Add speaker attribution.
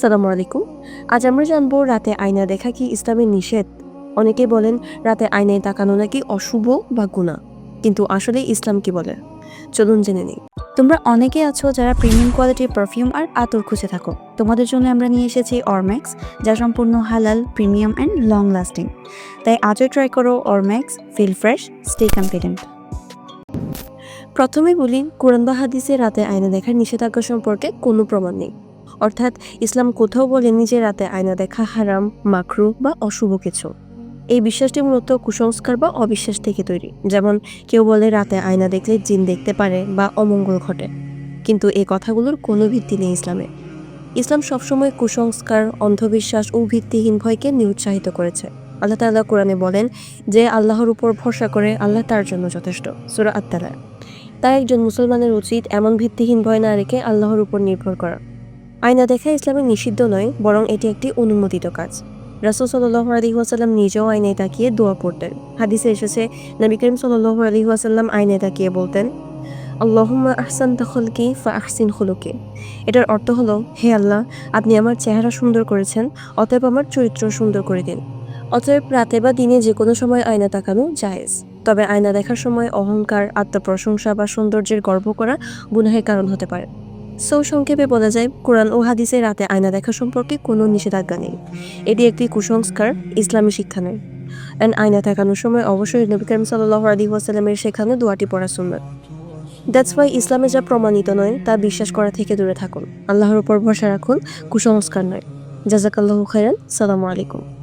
Speaker 1: সালামু আলাইকুম। আজ আমরা জানব রাতে আয়না দেখা কি ইসলামের নিষেধ। অনেকে বলেন রাতে আয়নায় তাকানো নাকি অশুভ বা গুণা কিন্তু আসলে ইসলাম কি বলে? চলুন জেনে নিই।
Speaker 2: তোমরা অনেকে আছো যারা প্রিমিয়াম কোয়ালিটির পারফিউম আর আতর খুঁজে থাকো। তোমাদের জন্য আমরা নিয়ে এসেছি অরম্যাক্স যা সম্পূর্ণ হালাল প্রিমিয়াম অ্যান্ড লং লাস্টিং তাই আজও ট্রাই করো Ormax feel fresh stay confident
Speaker 1: প্রথমে বলি কোরআন বা হাদিসে রাতে আয়না দেখার নিষেধাজ্ঞা সম্পর্কে কোনো প্রমাণ নেই। অর্থাৎ ইসলাম কোথাও বলেনি যে রাতে আয়না দেখা হারাম, মাকরু বা অশুভ কিছু। এই বিশ্বাসটি মূলত কুসংস্কার বা অবিশ্বাস থেকে তৈরি। যেমন কেউ বলে রাতে আয়না দেখলে জিন দেখতে পারে বা অমঙ্গল ঘটে। কিন্তু এই কথাগুলোর কোনো ভিত্তি নেই ইসলামে। ইসলাম সবসময় কুসংস্কার, অন্ধবিশ্বাস ও ভিত্তিহীন ভয়কে নিরুৎসাহিত করেছে। আল্লাহ তাআলা কোরআনে বলেন যে আল্লাহর উপর ভরসা করে আল্লাহ তার জন্য যথেষ্ট। সুরা আত্মারা তাই একজন মুসলমানের উচিত এমন ভিত্তিহীন ভয় না রেখে আল্লাহর উপর নির্ভর করা। আয়না দেখা ইসলামের নিষিদ্ধ নয়, বরং এটি একটি অনুমোদিত কাজ। রাসুল সাল্লাহ আলী ওয়াসাল্লাম নিজেও আয়নায় তাকিয়ে দোয়া পড়তেন। হাদিসে এসেছে, নবী করিম সাল্লাহ আলী ওয়াসাল্লাম আয়নায় তাকিয়ে বলতেন, আল্লাহুম্মা আহসান তখলকি ফা আহসিন হলুকে এটার অর্থ হলো, হে আল্লাহ, আপনি আমার চেহারা সুন্দর করেছেন, অতএব আমার চরিত্র সুন্দর করে দিন। অতএব রাতে বা দিনে যে কোনো সময় আয়না তাকানো জায়েজ। তবে আয়না দেখার সময় অহংকার, আত্মপ্রশংসা বা সৌন্দর্যের গর্ব করা গুনাহের কারণ হতে পারে। সো সংক্ষেপে বলা যায়, কোরআন ও হাদিসে রাতে আয়না দেখা সম্পর্কে কোনো নিষেধাজ্ঞা নেই। এটি একটি কুসংস্কার, ইসলামী শিক্ষা নয় অ্যান্ড আয়না তাকানোর সময় অবশ্যই নবী করিম সাল্লাহ আলী ওয়াসাল্লামের শেখানো দোয়াটি পড়া সুন্নত। দ্যাটস ওয়াই ইসলামে যা প্রমাণিত নয়, তা বিশ্বাস করা থেকে দূরে থাকুন। আল্লাহর উপর ভরসা রাখুন, কুসংস্কার নয়। জাজাকাল্লাহু খাইরান সালামু আলাইকুম।